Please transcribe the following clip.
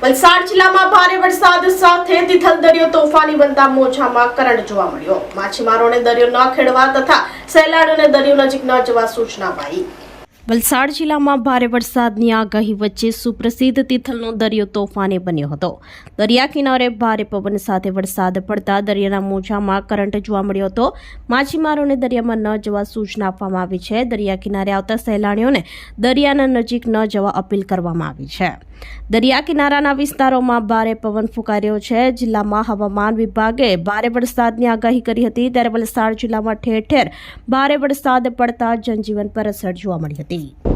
વલસાડ જિલ્લામાં ભારે વરસાદ સાથે તિથલ દરિયો તોફાની બનતા મોજામાં કરંટ જોવા મળ્યો. માછીમારોને દરિયો ન ખેડવા તથા સહેલાણીઓને દરિયો નજીક ન જવા સૂચના અપાઈ વલસાડ જિલ્લામાં ભારે વરસાદની આગાહી વચ્ચે સુપ્રસિદ્ધ તિથલનો દરિયો તોફાને બન્યો હતો. દરિયા કિનારે ભારે પવન સાથે વરસાદ પડતા દરિયાના મોજામાં કરંટ જોવા મળ્યો હતો. માછીમારોને દરિયામાં ન જવા સૂચના આપવામાં આવી છે. દરિયા કિનારે આવતા સહેલાણીઓને દરિયાના નજીક ન જવા અપીલ કરવામાં આવી છે. દરિયા કિનારાના વિસ્તારોમાં ભારે પવન ફૂંકાર્યો છે. જિલ્લામાં હવામાન વિભાગે ભારે વરસાદની આગાહી કરી હતી. ત્યારે વલસાડ જિલ્લામાં ઠેર ઠેર ભારે વરસાદ પડતા જનજીવન પર અસર જોવા મળી હતી.